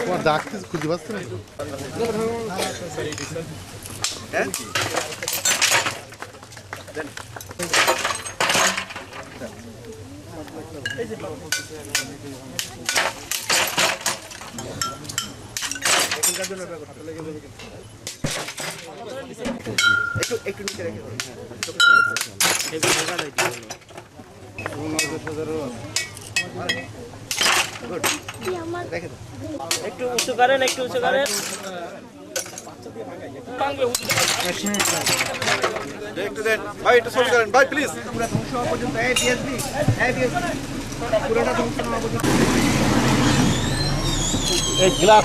তোমার ডাকতে খুঁজে পাচ্ছে না একটু একটু নিচে রেখে একটু উঁচু করেন একটু উঁচু করেন। একটু দেন। ভাই একটু ছবি করেন। ভাই প্লিজ পুরো ধ্বংস হওয়া পর্যন্ত এই ডিএসপি এই ডিএসপি পুরোটা ধ্বংস না হওয়া পর্যন্ত এই গ্লাস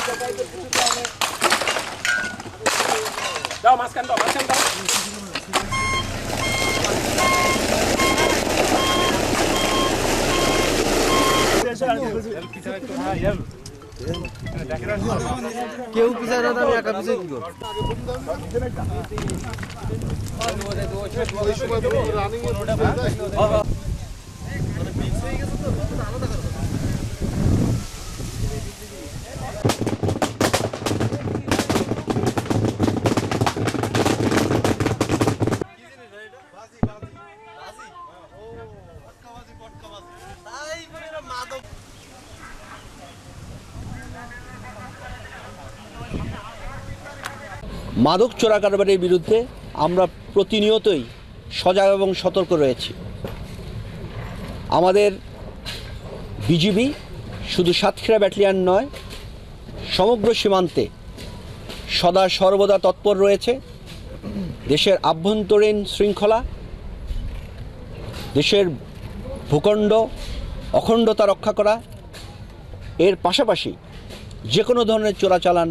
কা- দাও মাঝখান দাও মাঝখান দাও কেউ পিছায় না আমি একা পিছাই কি করব ওই সময় রানিং মাদক চোরা কারবারের বিরুদ্ধে আমরা প্রতিনিয়তই সজাগ এবং সতর্ক রয়েছি। আমাদের বিজিবি শুধু সাতক্ষীরা ব্যাটালিয়ান নয়, সমগ্র সীমান্তে সদা সর্বদা তৎপর রয়েছে। দেশের আভ্যন্তরীণ শৃঙ্খলা, দেশের ভূখণ্ড, অখণ্ডতা রক্ষা করা, এর পাশাপাশি যে কোনো ধরনের চোরাচালান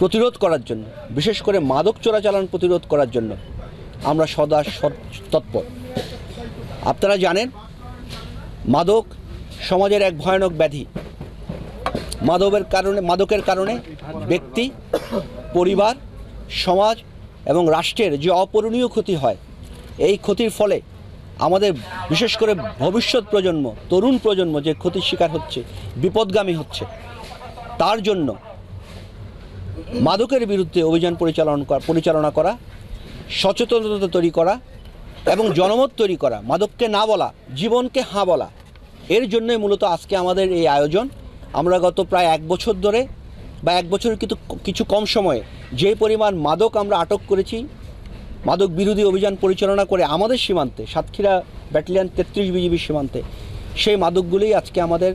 প্রতিরোধ করার জন্য, বিশেষ করে মাদক চোরাচালান প্রতিরোধ করার জন্য আমরা সদা তৎপর। আপনারা জানেন, মাদক সমাজের এক ভয়ানক ব্যাধি। মাদকের কারণে মাদকের কারণে ব্যক্তি, পরিবার, সমাজ এবং রাষ্ট্রের যে অপূরণীয় ক্ষতি হয়, এই ক্ষতির ফলে আমাদের বিশেষ করে ভবিষ্যৎ প্রজন্ম, তরুণ প্রজন্ম যে ক্ষতির শিকার হচ্ছে, বিপদগামী হচ্ছে, তার জন্য মাদকের বিরুদ্ধে অভিযান পরিচালন পরিচালনা করা, সচেতনতা তৈরি করা এবং জনমত তৈরি করা, মাদককে না বলা, জীবনকে হাঁ বলা, এর জন্যই মূলত আজকে আমাদের এই আয়োজন। আমরা গত প্রায় এক বছর ধরে বা এক বছরের কিন্তু কিছু কম সময়ে যে পরিমাণ মাদক আমরা আটক করেছি, মাদক বিরোধী অভিযান পরিচালনা করে আমাদের সীমান্তে, সাতক্ষীরা ব্যাটালিয়ান তেত্রিশ বিজিবি সীমান্তে, সেই মাদকগুলোই আজকে আমাদের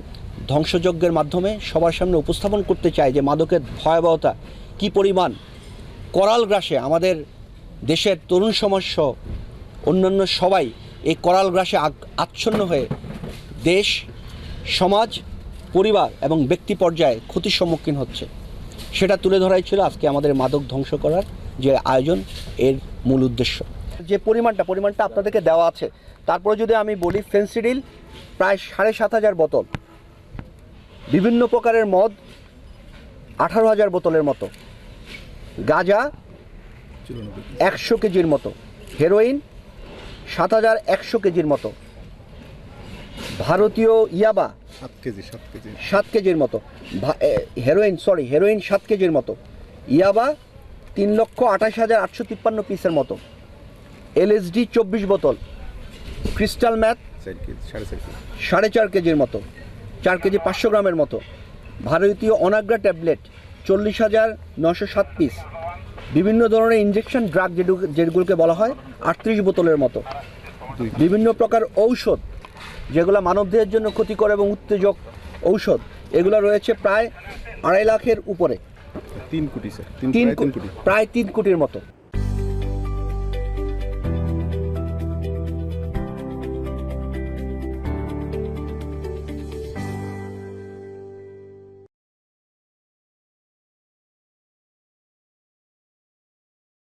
ধ্বংসযজ্ঞের মাধ্যমে সবার সামনে উপস্থাপন করতে চাই যে মাদকের ভয়াবহতা কী পরিমাণ করাল গ্রাসে আমাদের দেশের তরুণ সমাজ সহ অন্যান্য সবাই এই করাল গ্রাসে আচ্ছন্ন হয়ে দেশ, সমাজ, পরিবার এবং ব্যক্তি পর্যায়ে ক্ষতির সম্মুখীন হচ্ছে। সেটা তুলে ধরাই ছিল আজকে আমাদের মাদক ধ্বংস করার যে আয়োজন, এর মূল উদ্দেশ্য। যে পরিমাণটা পরিমাণটা আপনাদেরকে দেওয়া আছে, তারপরে যদি আমি বলি ফেন্সিডিল, প্রায় সাড়ে সাত হাজার বোতল। বিভিন্ন প্রকারের মদ আঠারো হাজার বোতলের মতো। গাঁজা একশো কেজির মতো। হেরোইন সাত হাজার একশো কেজির মতো। ভারতীয় ইয়াবা সাত কেজি সাত কেজি। সাত কেজির মতো। হেরোইন সরি হেরোইন সাত কেজির মতো। ইয়াবা তিন লক্ষ আঠাশ হাজার আটশো তিপ্পান্ন পিসের মতো। এলএসডি চব্বিশ বোতল। ক্রিস্টাল ম্যাথ সাড়ে সাড়ে চার কেজির মতো। চার কেজি পাঁচশো গ্রামের মতো। ভারতীয় অনাগ্রা ট্যাবলেট চল্লিশ হাজার নশো সাত পিস। বিভিন্ন ধরনের ইঞ্জেকশন ড্রাগ যেগুলোকে বলা হয় আটত্রিশ বোতলের মতো। বিভিন্ন প্রকার ঔষধ যেগুলো মানবদেহের জন্য ক্ষতিকর এবং উত্তেজক ঔষধ এগুলো রয়েছে প্রায় আড়াই লাখের উপরে। তিন কোটি স্যার। তিন কোটি। প্রায় তিন কোটির মতো।